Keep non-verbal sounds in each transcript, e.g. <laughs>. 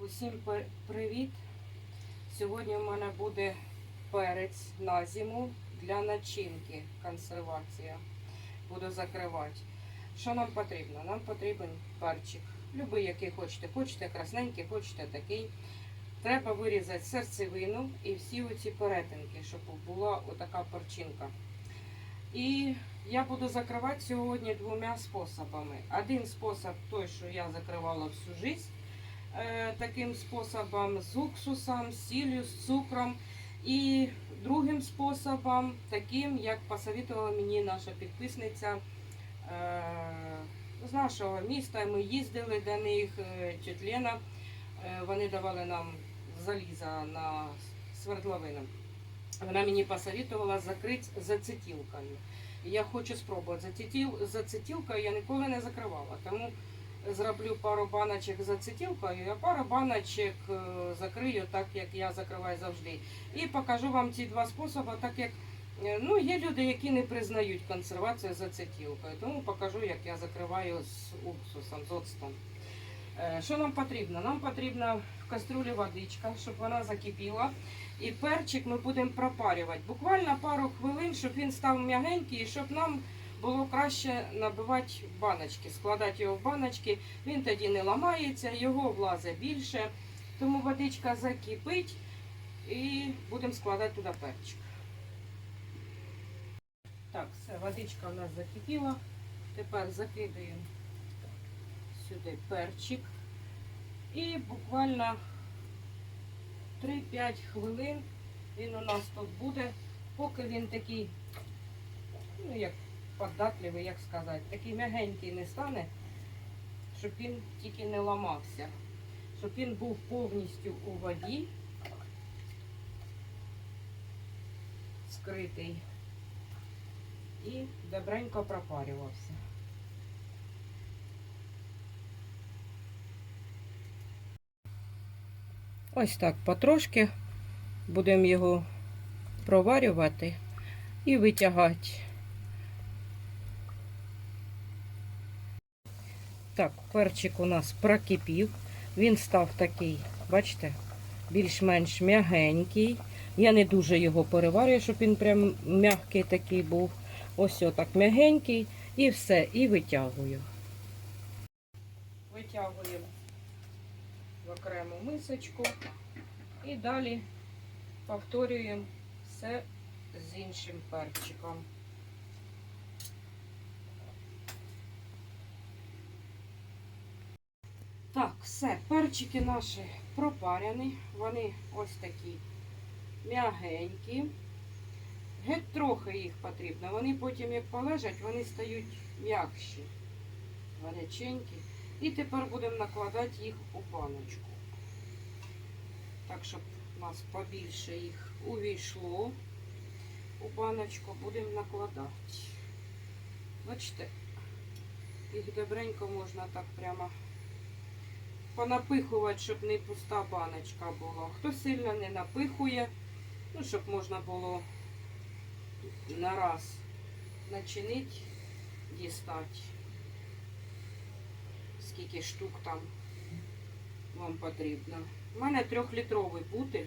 усім привіт. Сьогодні в мене буде перець на зиму для начинки, консервація. Буду закривати. Що нам потрібно? Нам потрібен перчик. Любий, який хочете. Хочете красненький, хочете такий. Треба вирізати серцевину і всі оці перетинки, щоб була отака перчинка. І я буду закривати сьогодні двома способами. Один спосіб той, що я закривала всю життя, таким способом з уксусом, з сіллю, з цукром. І другим способом, таким, як посоветувала мені наша підписниця е, з нашого міста. Ми їздили до них, е, тітя Лена, е, вони давали нам заліза на свердловину. Вона мені посоветувала закрити зацетілкою. Я хочу спробувати. Зацетіл, зацетілкою я ніколи не закривала, тому зроблю пару баночок з ацетилкою, а пару баночок е, закрию так, як я закриваю завжди. І покажу вам ці два способи, так як е, ну, є люди, які не признають консервацію з ацетилкою. Тому покажу, як я закриваю з уксусом, з оцтом. Е, Що нам потрібно? Нам потрібна в кастрюлі водичка, щоб вона закипіла. І перчик ми будемо пропарювати. Буквально пару хвилин, щоб він став м'ягенький, щоб нам було краще набивати баночки, складати його в баночки. Він тоді не ламається, його влазить більше. Тому водичка закипить і будемо складати туди перчик. Так, все, водичка у нас закипіла. Тепер закидаємо сюди перчик. І буквально 3-5 хвилин він у нас тут буде, поки він такий, ну як податливий, як сказати, такий м'ягенький не стане, щоб він тільки не ламався, щоб він був повністю у воді, скритий і добренько пропарювався. Ось так потрошки будемо його проварювати і витягати. Так, перчик у нас прокипів. Він став такий, бачите, більш-менш м'ягенький. Я не дуже його переварюю, щоб він прям м'який такий був. Ось отак м'ягенький. І все, і витягую. Витягуємо в окрему мисочку. І далі повторюємо все з іншим перчиком. Так, все, перчики наші пропарені. Вони ось такі м'ягенькі. Геть трохи їх потрібно. Вони потім, як полежать, вони стають м'якші, гаряченькі. І тепер будемо накладати їх у баночку. Так, щоб у нас побільше їх увійшло у баночку, будемо накладати. Бачите, їх добренько можна так прямо понапихувати, щоб не пуста баночка була. Хто сильно не напихує, ну, щоб можна було на раз начинити, дістати скільки штук там вам потрібно. У мене трьохлітровий бутиль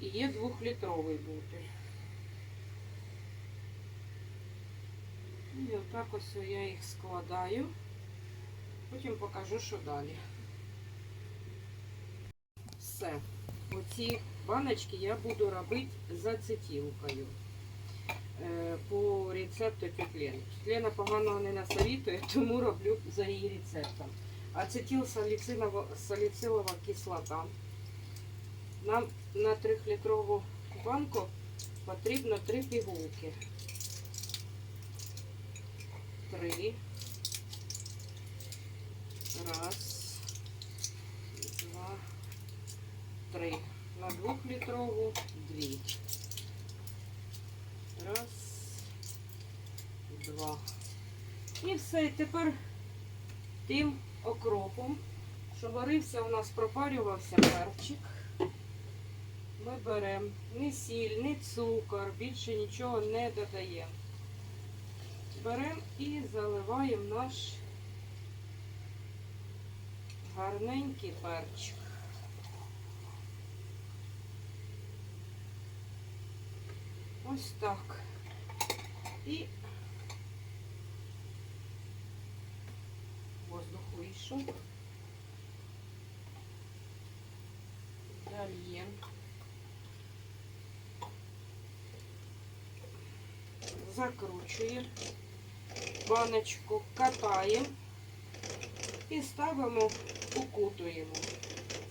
і є двохлітровий бутиль. І отак ось я їх складаю. Потім покажу, що далі. Все. Оці баночки я буду робити з ацетилкою. Е, По рецепту Тютлен. Лена поганого не насовітує, <laughs> тому роблю за її рецептом. Ацетилсаліцилова саліцилова кислота. Нам на 3-літрову банку потрібно 3 пігулки. 3. Раз, два, три. На 2-літрову 2. Раз, два. І все. І тепер тим окропом, що варився, у нас пропарювався перчик. Ми беремо ні сіль, ні цукор, більше нічого не додаємо. Беремо і заливаємо наш гарненький перчик. Ось так. І воздух вийшов. Дальє. Закручуємо баночку, катаємо і ставимо, укутуємо.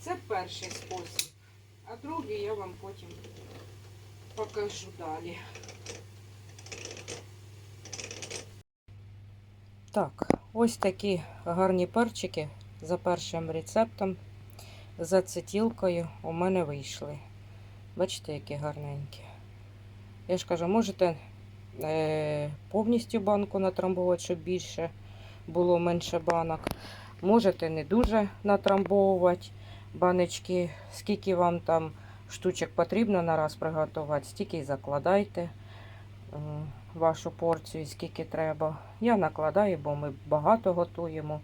Це перший спосіб. А другий я вам потім покажу далі. Так, ось такі гарні перчики за першим рецептом. За ацетілкою у мене вийшли. Бачите, які гарненькі. Я ж кажу, можете е, повністю банку натрамбувати, щоб більше було менше банок. Можете не дуже натрамбовувати баночки, скільки вам там штучок потрібно на раз приготувати, стільки і закладайте е, вашу порцію, скільки треба. Я накладаю, бо ми багато готуємо.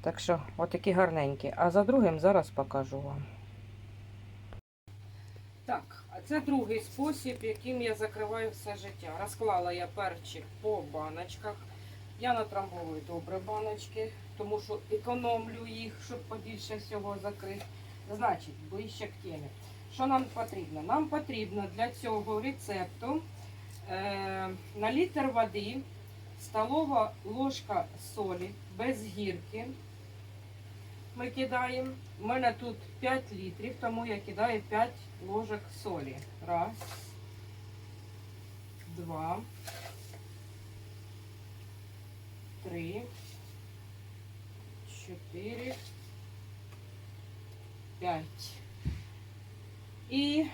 Так що, отакі гарненькі. А за другим зараз покажу вам. Так, а це другий спосіб, яким я закриваю все життя. Розклала я перчик по баночках. Я натрамбовую добре баночки, тому що економлю їх, щоб побільше всього закрити. Значить, ближче к темі. Що нам потрібно? Нам потрібно для цього рецепту е, на літр води столова ложка солі без гірки. Ми кидаємо. У мене тут 5 літрів, тому я кидаю 5 ложок солі. Раз, два, три, чотири, п'ять. І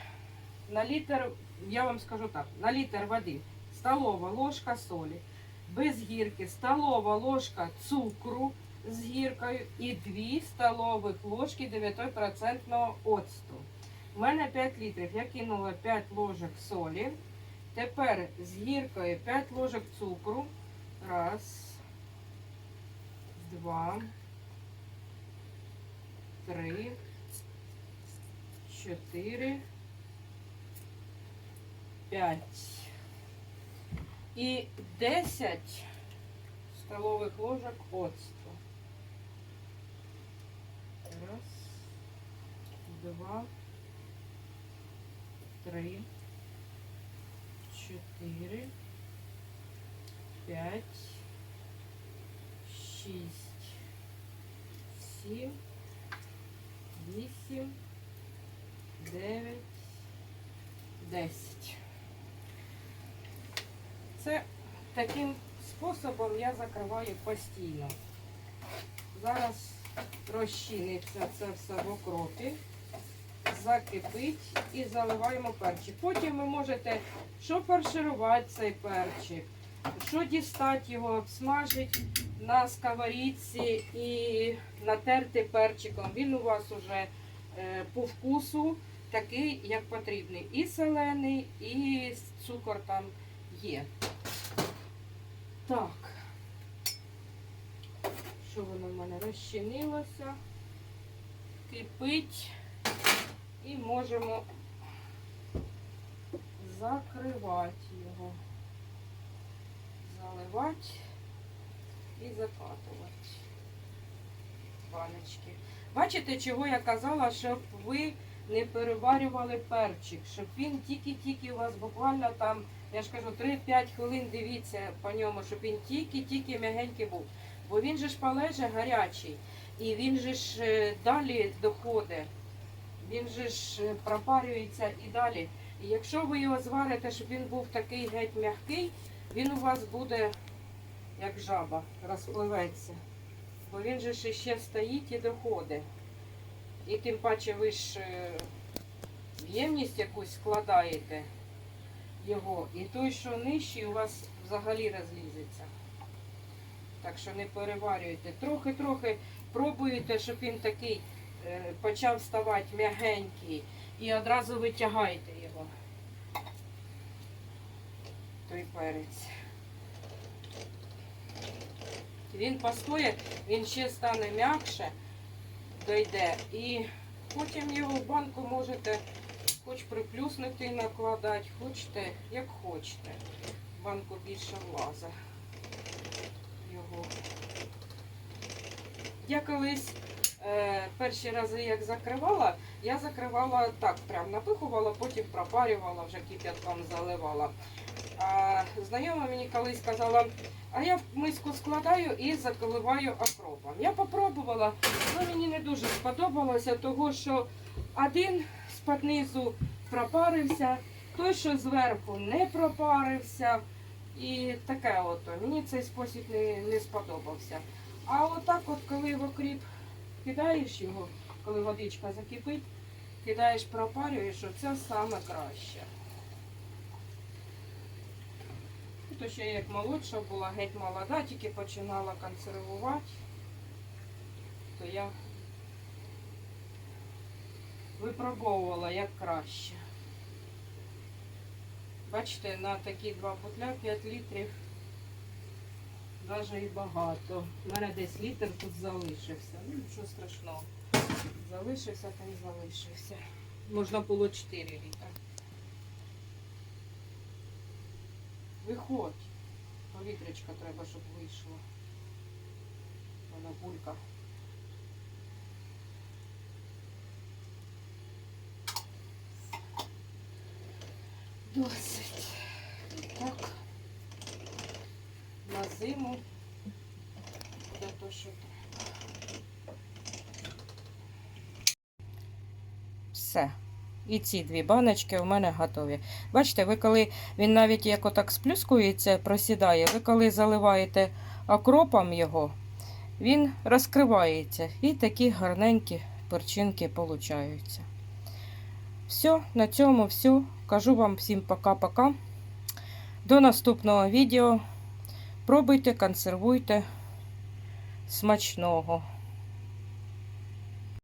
на літр, я вам скажу так, на літр води столова ложка солі, без гірки, столова ложка цукру з гіркою і 2 столових ложки 9% оцту. У мене 5 літрів. Я кинула 5 ложок солі. Тепер з гіркою 5 ложок цукру. Раз, два, три, чотири, п'ять. І 10 столових ложок оцту. Раз, два, три, чотири, п'ять, шість, сім, вісім, дев'ять, десять. Це таким способом я закриваю постійно. Зараз розчиниться це все в окропі, закипить і заливаємо перчик. Потім ви можете що фарширувати цей перчик, що дістати його, обсмажити на сковорідці і натерти перчиком. Він у вас уже е, по вкусу такий, як потрібний. І солений, і цукор там є. Так що воно в мене розчинилося, кипить і можемо закривати його, заливати і закатувати баночки. Бачите, чого я казала, щоб ви не переварювали перчик, щоб він тільки-тільки у вас буквально там, я ж кажу, 3-5 хвилин дивіться по ньому, щоб він тільки-тільки м'ягенький був. Бо він же ж полеже гарячий. І він же ж е, далі доходить. Він же ж е, пропарюється і далі. І якщо ви його зварите, щоб він був такий геть м'який, він у вас буде як жаба, розпливеться. Бо він же ще стоїть і доходить. І тим паче ви ж е, ємність якусь складаєте його, і той, що нижчий, у вас взагалі розлізеться. Так що не переварюйте. Трохи-трохи пробуйте, щоб він такий е, почав ставати м'ягенький. І одразу витягайте його. Той перець. Він постоє, він ще стане м'якше, дойде. І потім його в банку можете скотч приплюснутий накладати, хочете, як хочете. В банку більше влазить його. Я колись е, перші рази як закривала, я закривала так, прям напихувала, потім пропарювала, вже кип'ятком заливала. А знайома мені колись сказала, а я в миску складаю і заливаю окропом. Я попробувала, але мені не дуже сподобалося, того що один з-під низу пропарився, той, що зверху не пропарився. І таке от. Мені цей спосіб не, не сподобався. А отак от, коли в окріп кидаєш його, коли водичка закипить, кидаєш, пропарюєш, це саме краще. То ще як молодша була, геть молода, тільки починала консервувати, то я випробовувала як краще. Бачите, на такі два бутля 5 літрів навіть і багато. У мене десь літр тут залишився. Ну, нічого страшного. Залишився, та й залишився. Можна було 4 літри. Виходь. Повітрячка треба, щоб вийшло. Вона булька. Досить. Так. На зиму буде то, що треба. Все. І ці дві баночки у мене готові. Бачите, ви коли він навіть як отак сплюскується, просідає, ви коли заливаєте окропом його, він розкривається і такі гарненькі перчинки получаються. Все, на цьому все. Кажу вам всім пока-пока. До наступного відео. Пробуйте, консервуйте. Смачного.